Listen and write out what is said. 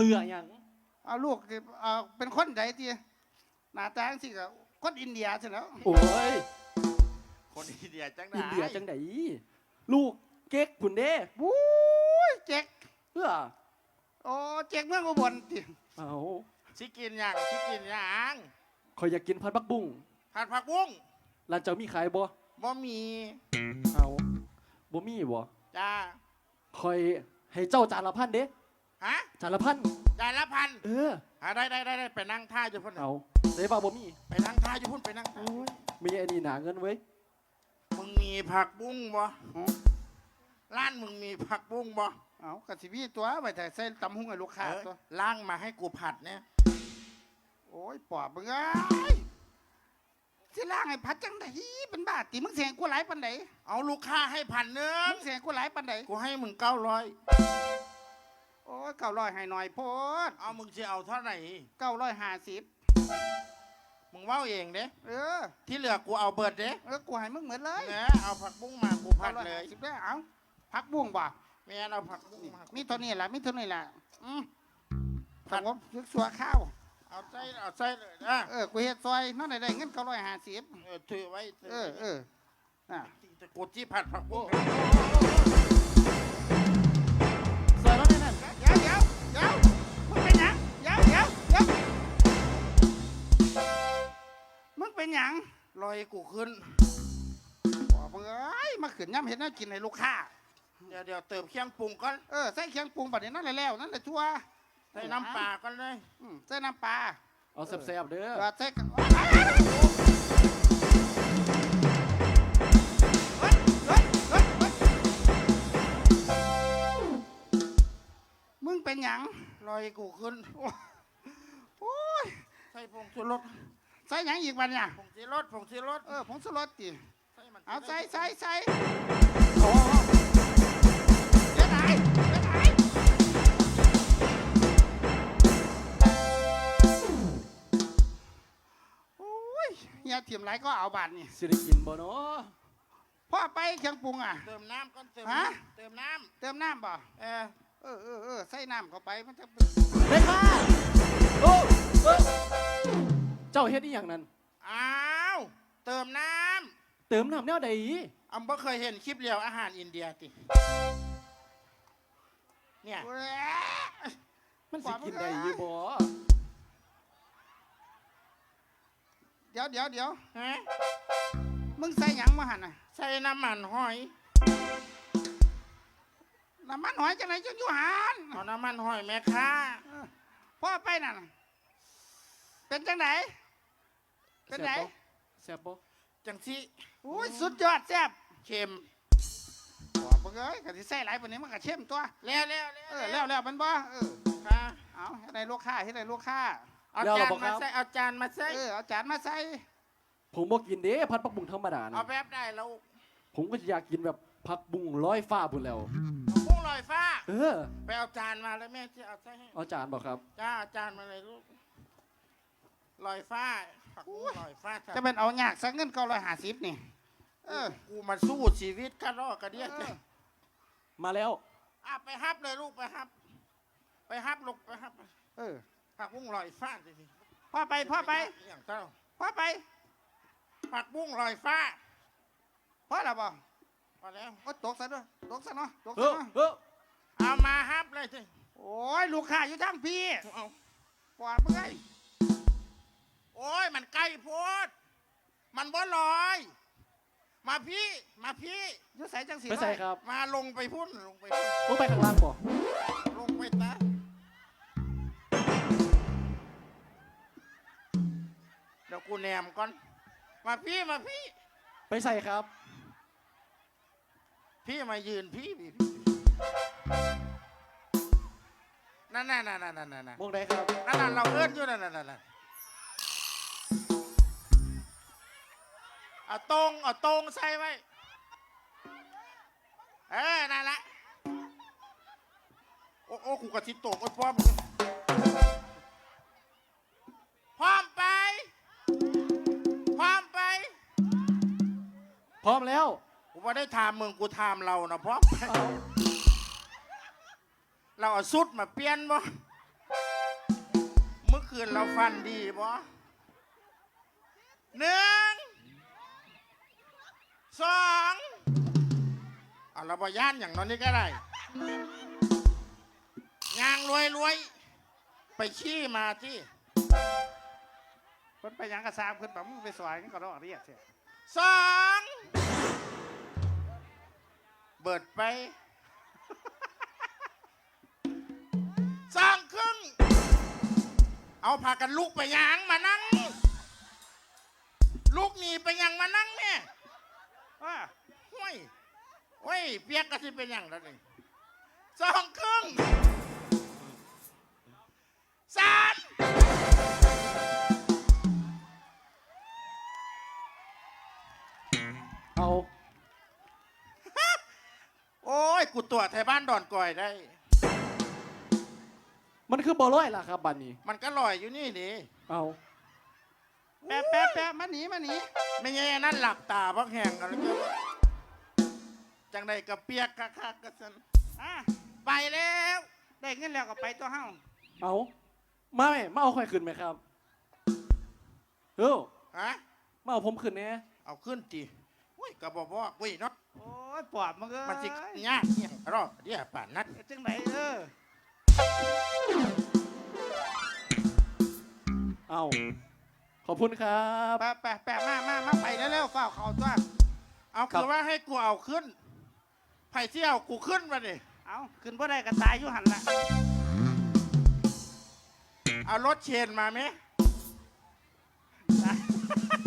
เสื้อหยังเอาลูกเอาเป็นคนใดที่หน้าตาจังสิก็คนอินเดียใช่แล้วโอ้ยคนอินเดียจังไดอินเดียจังไดลูกเก๊กผุนเด้บู๊ยเจ๊กเอื้อโอ้เจ๊กเมืองอุบลติเอาสิกินหยังสิกินหยังคอยอยากกินพัดบักบุ้งผัดผักบุ้งร้านเจ้ามีขายบ่บ่มีเอาบ่มีบ่จ้าคอยให้เจ้าจานละพันเด้ฮะ จานละพันจานละพันเอออะได้ได้ได้ได้ไปนั่งท่าอยู่พุ่นเอาเด้บ่าบ่มีไปนั่งท่าอยู่พุ่นไปนั่งท่าโอ้ยมีอันนี้หนาเงินเว้ยมึงมีผักบุ้งบ่ร้านมึงมีผักบุ้งบ่เอากระสิบีตัวไปแต่ใส่ตำหุ้งให้ลูกค้าเออตัวล้างมาให้กูผัดเนี่ยโอ้ยปอบมึงเอ้ยสิล่างให้พัดจังไดเป็นบ้าติมึงเสียงกูหลายปันไดเอาลูกค้าให้พันหนึงมึงเสียงกูหลายปันไดกูให้มึงเก้าร้อยโอ้ยเก้าร้อยให้หน่อยโพดเอามึงจะเอาเท่าไหร่เก้าร้อยห้าสิบมึงเว่าเองเด้เออ ที่เหลือกูเอาเบิดเด้เออกูให้มึงเหมือนเลยแหมเอาผักบุ้งมากูผัดเลยสิบได้เอาพักบุ้งบ่แม่นเอาผักบุ้งมามีเท่านี้แหละมีเท่านี้แหละอืมผัผัดกผมยึกสัวข้าวเอาใส่เอาใส่เลยนะเออกูเฮ็ดซอยนั่นได้ได้เงินเก้าร้อยห้าสิบเออถือไว้ถืเออเออน่ะแต่กูที่ผัดผักบุ้ง เป็นหยังลอยกูขึ้นบอกมึงเอ้ยมาขืนย่ำเห็นน่ากินให้ลูกค้า เดี๋ยวเดี๋ยวเติมเครื่องปรุงก่อนเออใส่เครื่องปรุงบัดนี้นั่นแหละแล้วนั่นแหละทั่วใส่น้ำปลาก่อนเลยอืมใส่น้ำปลาเอาแซ่บๆเด้อก็ใส่กันเฮ้ยเฮ้ยเฮ้ยเฮ้ยมึงเป็นหยังลอยกูขึ้นโอ้ย ใส่ผงชูรส ใส่หยังอีกบัดเนี่ยผงชูรสผงชูรสเออผงชูรสติใส่มันเอาใส่ใส่ใส่เอาเอาเอาเดี๋ยวไหนเดี๋ยวไหนโอ้ยเฮียเทียมไรก็เอาบาทนี่สิได้กินบ่เนาะพ่อไปเครื่องปรุงอะ เติมน้ำก่อนเติมฮะ น้ำเติมน้เติมน้ำบ่ำเออเออเออเออใส่น้ำเข้าไปมันจะเด้ค่ะโอ้เอ้ย เจ้าเฮ็ดอีหยังนั่นอ้าวเติมน้เติมน้ำแนวใดำอำบ่เคยเห็นคลิปเลียวอาหารอินเดียติเนี่ยแหวะมันสิกินได้อยู่บ่เดี๋ยวเดี๋ยวเดี๋ยวฮะมึงใส่หยังมาหันน่ะใส่น้ำมันหอยน้ำมันหอยจังไหนจังอยู่หันเอาน้ำมันหอยแม่ค้าพ่อไปนั่นน่ะเป็นจังไหน เป็นไหนแซ่บบ่จังสิโอ้ยสุดยอดแซ่บเค็มบอกมึงเอ้ยกะสิใส่หลายปานนี้มันก็เข้มตัวแล้วแล้วแล้วเออแล้วแล้วมันบ่เออค่ะเอาให้ได้ลูกค้าให้ได้ลูกค้าเอาจานมาใส่เอาจานมาใส่เออเอาจานมาใส่ผมบ่กินเด้ผัดผักบุ้งธรรมดาเอานะแบบได้แล้วผมก็อยากกินแบบผักบุ้งลอยฟ้าพุ่นแล้วกุ้งลอยฟ้า เออไปเอาจานมาแล้วแม่จะเอาใส่ให้เอาจานบ่ครับจ้าเอาจานมาเลยลูก ลอยฟ้าผักบุ้งลอยฟ้าจะเป็นเอายากสักเงินเก้าร้อยห้าสิบนี่ เออ กูมาสู้ชีวิตกันรอกกันเดียเออ มาแล้ว อะไปฮับเลยลูกไปฮับ ไปฮับลูกไปฮับเออผักบุ้งลอยฟ้าสิพ่อไปพ่อไปอย่างเจ้าพ่อไปผักบุ้งลอยฟ้าพ่อละบ่พอแล้วโอ้ตกซะด้วยตกซะเนาะตกเอซะอเนาะเออเอามาฮับเลยสิโอ้ยลูกค้าอยู่ทางพี่เอาปอดมึงไงโอ้ย มันใกล้โพดมันบ่ลอย มาพี่มาพี่อยู่ใส่จังสีไปใส่ครับ มาลงไปพุ่นลงไปพุ่นลงไปข้างล่างบ่ลงไปตาเดี๋ยวกูแนมก่อน มาพี่มาพี่ ไปใส่ครับ พี่มายืนพี่พี่นั่นนั่นนั่นนั่นนั่นนั่นนั่นมองได้ครับนั่นเราเอื้อนอยู่นั่นนั่นนั่น เอาตรงเอาตรงใส่ไว้ เออนั่นแหละ โอ้โอ้กูกระชิบตกโอ้ยพร้อมพร้อมไป พร้อมไป พร้อมแล้ว กูไม่ได้ถามมึงกูถามเรานะพร้อมไปเอาเราเอาสุดมาเปลี่ยนบ่คืนเราฟันดีบ่หนึ่ง สองเอาเราบอย่านอย่างนอนนี่ก็ได้ยางรวยรวยไปขี้มาที่เพิ่นไปหยังกระซามเพิ่นแบบมึงไปสวายกันก็รอเรียกเสียสองเบิดไปสองครึ่งเอาพากันลูกไปยังมานั่ง ยเปียกก็สิเป็นอย่างแล้วนี่สองครึ่งสามเอาโอ้ย กูตรวจไทยบ้านดอนก่อยได้ มันคือบ่ร้อยล่ะครับบัดนี้ มันก็ลอยอยู่นี่ดิเอาแปะแปะแปะมาหนีมาหนีไม่ใช่นั่นหลับตาบักแห่งกันแล้วจั งใดกระเปียกกะคักกะสันอะไปแล้ว ได้เงินแล้วก็ไปตัวเฮาเอามาไหมมาเอาค่อยขึ้นไหมครับเฮ้ยฮะมาเอาผมขึ้นแน่เอาขึ้นจีอุ้ยกระบอกบอกอุ้ยเนาะโอ้ยปอบมึงเอ้ยมันสิยากเนี่ยรอเดี๋ยวป่านนัดเฮ็ดจังไดเออเอาขอบคุณครับ แปะแปะแปะมามามาไปเร็วๆเฝ้าเขาตัวเอาครัคือบว่าให้กูเอาขึ้น ไผ่ที่เอากูขึ้นมาดิเอาขึ้นบ่ได้ก็ตายอยู่หันละเอารถเชนมาไหมล้มนังหนาบ่อย่างลงไปไหลายโอ้ย